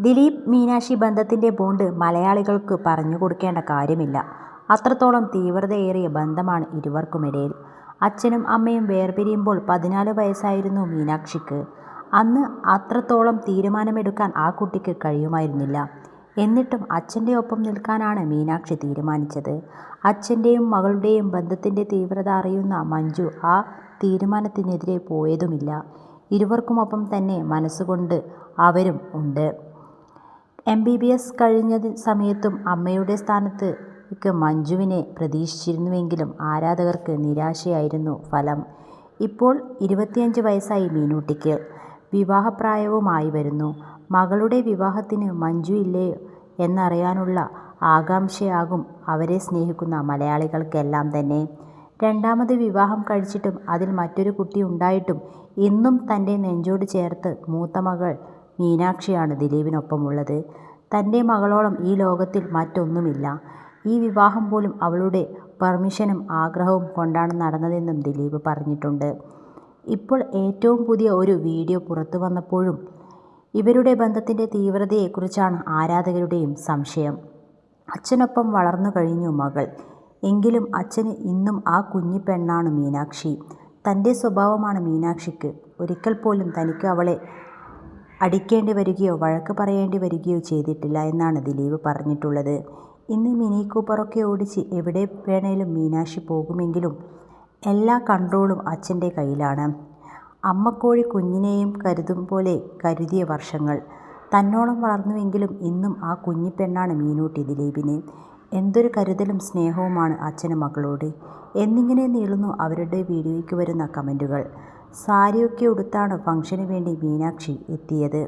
ദിലീപ് മീനാക്ഷി ബന്ധത്തിന്റെ ബോണ്ട് മലയാളികൾക്ക് പറഞ്ഞു കൊടുക്കേണ്ട കാര്യമില്ല. അത്രത്തോളം തീവ്രതയേറിയ ബന്ധമാണ് ഇരുവർക്കുമിടയിൽ. അച്ഛനും അമ്മയും വേർപിരിയുമ്പോൾ പതിനാല് വയസ്സായിരുന്നു മീനാക്ഷിക്ക്. അന്ന് അത്രത്തോളം തീരുമാനമെടുക്കാൻ ആ കുട്ടിക്ക് കഴിയുമായിരുന്നില്ല. എന്നിട്ടും അച്ഛന്റെ ഒപ്പം നിൽക്കാനാണ് മീനാക്ഷി തീരുമാനിച്ചത്. അച്ഛന്റെയും മകളുടെയും ബന്ധത്തിന്റെ തീവ്രത അറിയുന്ന മഞ്ജു ആ തീരുമാനത്തിനെതിരെ പോയതുമില്ല. ഇരുവർക്കുമൊപ്പം തന്നെ മനസ്സുകൊണ്ട് അവരും ഉണ്ട്. എംബിബിഎസ് കഴിഞ്ഞ സമയത്തും അമ്മയുടെ സ്ഥാനത്തേക്ക് മഞ്ജുവിനെ പ്രതീക്ഷിച്ചിരുന്നുവെങ്കിലും ആരാധകർക്ക് നിരാശയായിരുന്നു ഫലം. ഇപ്പോൾ ഇരുപത്തിയഞ്ച് വയസ്സായി മീനൂട്ടിക്ക്. വിവാഹപ്രായവുമായി വരുന്നു. മകളുടെ വിവാഹത്തിന് മഞ്ജു ഇല്ലേ എന്നറിയാനുള്ള ആകാംക്ഷയാകും അവരെ സ്നേഹിക്കുന്ന മലയാളികൾക്കെല്ലാം തന്നെ. രണ്ടാമത് വിവാഹം കഴിച്ചിട്ടും അതിൽ മറ്റൊരു കുട്ടി ഉണ്ടായിട്ടും ഇന്നും തന്റെ നെഞ്ചോട് ചേർത്ത് മൂത്ത മകൾ മീനാക്ഷിയാണ് ദിലീപിനൊപ്പമുള്ളത്. തന്റെ മകളോളം ഈ ലോകത്തിൽ മറ്റൊന്നുമില്ല. ഈ വിവാഹം പോലും അവളുടെ പെർമിഷനും ആഗ്രഹവും കൊണ്ടാണ് നടന്നതെന്നും ദിലീപ് പറഞ്ഞിട്ടുണ്ട്. ഇപ്പോൾ ഏറ്റവും പുതിയ ഒരു വീഡിയോ പുറത്തു വന്നപ്പോഴും ഇവരുടെ ബന്ധത്തിന്റെ തീവ്രതയെക്കുറിച്ചാണ് ആരാധകരുടെയും സംശയം. അച്ഛനൊപ്പം വളർന്നു കഴിഞ്ഞു മകൾ. എങ്കിലും അച്ഛന് ഇന്നും ആ കുഞ്ഞിപ്പെണ്ണാണു മീനാക്ഷി. തന്റെ സ്വഭാവമാണ് മീനാക്ഷിക്ക്. ഒരിക്കൽ പോലും തനിക്ക് അവളെ അടിക്കേണ്ടി വരികയോ വഴക്ക് പറയേണ്ടി വരികയോ ചെയ്തിട്ടില്ല എന്നാണ് ദിലീപ് പറഞ്ഞിട്ടുള്ളത്. ഇന്ന് മിനി കൂപ്പറൊക്കെ ഓടിച്ച് എവിടെ വേണേലും മീനാക്ഷി പോകുമെങ്കിലും എല്ലാ കൺട്രോളും അച്ഛന്റെ കയ്യിലാണ്. അമ്മക്കോഴി കുഞ്ഞിനെയും കരുതും പോലെ കരുതിയ വർഷങ്ങൾ. തന്നോളം വളർന്നുവെങ്കിലും ഇന്നും ആ കുഞ്ഞിപ്പെണ്ണാണ് മീനൂട്ടി ദിലീപിന്. എന്തൊരു കരുതലും സ്നേഹവുമാണ് അച്ഛനും മകളോട്. എന്നിങ്ങനെ നീളുന്നു അവരുടെ വീഡിയോയ്ക്ക് വരുന്ന കമന്റുകൾ. സാരിയൊക്കെ ഉടുത്താണ് ഫംഗ്ഷന് വേണ്ടി മീനാക്ഷി എത്തിയത്.